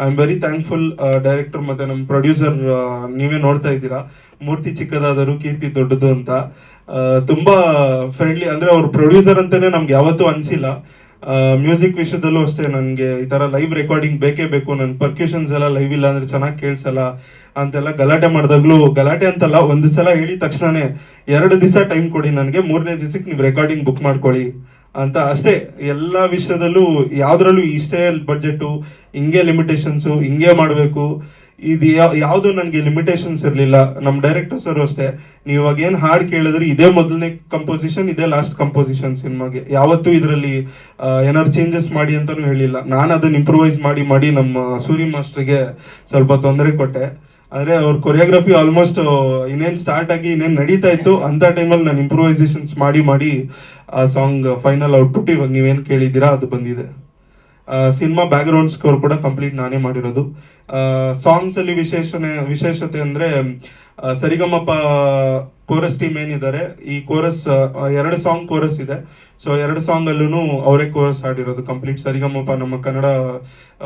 I am very thankful director ಮತ್ತು ನಮ್ಮ producer ನೀವೇ ನೋಡ್ತಾ ಇದ್ದೀರಾ. ಮೂರ್ತಿ ಚಿಕ್ಕದಾದರೂ, ಕೀರ್ತಿ ದೊಡ್ಡದು ಅಂತ. ತುಂಬ ತುಂಬಾ ಫ್ರೆಂಡ್ಲಿ ಅಂದರೆ ಅವ್ರ ಪ್ರೊಡ್ಯೂಸರ್ ಅಂತಲೇ ನಮ್ಗೆ ಯಾವತ್ತೂ ಅನಿಸಿಲ್ಲ. ಮ್ಯೂಸಿಕ್ ವಿಷಯದಲ್ಲೂ ಅಷ್ಟೇ ನನಗೆ ಈ ಥರ ಲೈವ್ ರೆಕಾರ್ಡಿಂಗ್ ಬೇಕೇ ಬೇಕು. ನನ್ನ ಪರ್ಕ್ಯೂಷನ್ಸ್ ಎಲ್ಲ ಲೈವ್ ಇಲ್ಲ ಅಂದರೆ ಚೆನ್ನಾಗಿ ಕೇಳಿಸಲ್ಲ ಅಂತೆಲ್ಲ ಗಲಾಟೆ ಮಾಡಿದಾಗ್ಲೂ, ಗಲಾಟೆ ಅಂತಲ್ಲ, ಒಂದು ಸಲ ಹೇಳಿದ ತಕ್ಷಣನೇ ಎರಡು ದಿವಸ ಟೈಮ್ ಕೊಡಿ ನನಗೆ. ಮೂರನೇ ದಿವಸಕ್ಕೆ ನೀವು ರೆಕಾರ್ಡಿಂಗ್ ಬುಕ್ ಮಾಡ್ಕೊಳ್ಳಿ. ಅಂತ ಅಷ್ಟೇ, ಎಲ್ಲ ವಿಷಯದಲ್ಲೂ ಯಾವ್ದ್ರಲ್ಲೂ ಇಷ್ಟೇ ಬಡ್ಜೆಟು ಹಿಂಗೆ ಲಿಮಿಟೇಷನ್ಸು ಹಿಂಗೆ ಮಾಡಬೇಕು. ಇದು ಯಾವುದು ನನಗೆ ಲಿಮಿಟೇಷನ್ಸ್ ಇರಲಿಲ್ಲ. ನಮ್ಮ ಡೈರೆಕ್ಟರ್ ಸರ್ ಅಷ್ಟೇ. ನೀವು ಇವಾಗ ಏನು ಹಾಡು ಕೇಳಿದ್ರೆ, ಇದೇ ಮೊದಲನೇ ಕಂಪೋಸಿಷನ್ ಇದೇ ಲಾಸ್ಟ್ ಕಂಪೋಸಿಷನ್ ಸಿನಿಮಾಗೆ. ಯಾವತ್ತೂ ಇದರಲ್ಲಿ ಏನಾದ್ರು ಚೇಂಜಸ್ ಮಾಡಿ ಅಂತಲೂ ಹೇಳಿಲ್ಲ. ನಾನು ಅದನ್ನ ಇಂಪ್ರೂವೈಸ್ ಮಾಡಿ ಮಾಡಿ ನಮ್ಮ ಸೂರಿ ಮಾಸ್ಟರ್ಗೆ ಸ್ವಲ್ಪ ತೊಂದರೆ ಕೊಟ್ಟೆ. ಆದರೆ ಅವ್ರ ಕೊರಿಯೋಗ್ರಫಿ ಆಲ್ಮೋಸ್ಟ್ ಇನ್ನೇನು ಸ್ಟಾರ್ಟ್ ಆಗಿ ಇನ್ನೇನು ನಡೀತಾ ಇತ್ತು ಅಂತ ಟೈಮಲ್ಲಿ ನಾನು ಇಂಪ್ರೂವೈಸೇಷನ್ಸ್ ಮಾಡಿ ಮಾಡಿ, ಆ ಸಾಂಗ್ ಫೈನಲ್ ಔಟ್ಪುಟ್ ಇವಾಗ ನೀವೇನು ಕೇಳಿದ್ದೀರಾ, ಅದು ಬಂದಿದೆ. ಸಿನಿಮಾ ಬ್ಯಾಕ್ಗ್ರೌಂಡ್ ಸ್ಕೋರ್ ಕೂಡ ಕಂಪ್ಲೀಟ್ ನಾನೇ ಮಾಡಿರೋದು. ಸಾಂಗ್ಸಲ್ಲಿ ವಿಶೇಷಣೆ ವಿಶೇಷತೆ ಅಂದ್ರೆ ಸರಿಗಮಪ ಕೋರಸ್ ಟೀಮ್ ಏನಿದ್ದಾರೆ, ಈ ಕೋರಸ್ ಎರಡು ಸಾಂಗ್ ಕೋರಸ್ ಇದೆ. ಸೊ ಎರಡು ಸಾಂಗ್ ಅಲ್ಲೂ ಅವರೇ ಕೋರಸ್ ಹಾಡಿರೋದು ಕಂಪ್ಲೀಟ್ ಸರಿಗಮಪ ನಮ್ಮ ಕನ್ನಡ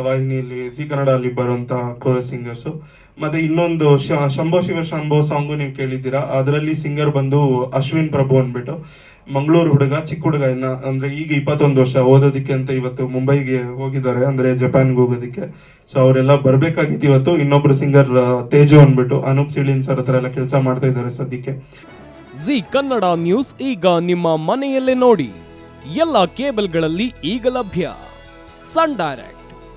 ವಾಹಿನಿಯಲ್ಲಿ ಜಿ ಕನ್ನಡ ಅಲ್ಲಿ ಬರುವಂತ ಕೋರಸ್ ಸಿಂಗರ್ಸು. ಮತ್ತೆ ಇನ್ನೊಂದು ಶಂಭೋ ಶಿವ ಶಂಭೋ ಸಾಂಗು ನೀವು ಕೇಳಿದ್ದೀರಾ, ಅದರಲ್ಲಿ ಸಿಂಗರ್ ಬಂದು ಅಶ್ವಿನ್ ಪ್ರಭು ಅಂದ್ಬಿಟ್ಟು. ಮಂಗಳೂರು ಹುಡುಗ, ಚಿಕ್ಕ ಹುಡುಗ, ಇನ್ನ ಅಂದ್ರೆ ಈಗ ಇಪ್ಪತ್ತೊಂದು ವರ್ಷ ಓದೋದಕ್ಕೆ ಅಂತ ಇವತ್ತು ಮುಂಬೈಗೆ ಹೋಗಿದ್ದಾರೆ, ಅಂದ್ರೆ ಜಪಾನ್ಗೆ ಹೋಗೋದಕ್ಕೆ. ಸೊ ಅವರೆಲ್ಲ ಬರ್ಬೇಕಾಗಿತ್ತು ಇವತ್ತು, ಇನ್ನೊಬ್ರು ಸಿಂಗರ್ ತೇಜು ಅಂದ್ಬಿಟ್ಟು, ಅನೂಪ್ ಸಿಳಿನ್ ಸರ್ ಹತ್ರ ಎಲ್ಲ ಕೆಲಸ ಮಾಡ್ತಾ ಇದ್ದಾರೆ ಸದ್ಯಕ್ಕೆ. ಜಿ ಕನ್ನಡ ನ್ಯೂಸ್ ಈಗ ನಿಮ್ಮ ಮನೆಯಲ್ಲೇ ನೋಡಿ, ಎಲ್ಲ ಕೇಬಲ್ಗಳಲ್ಲಿ ಈಗ ಲಭ್ಯ. Sun Direct.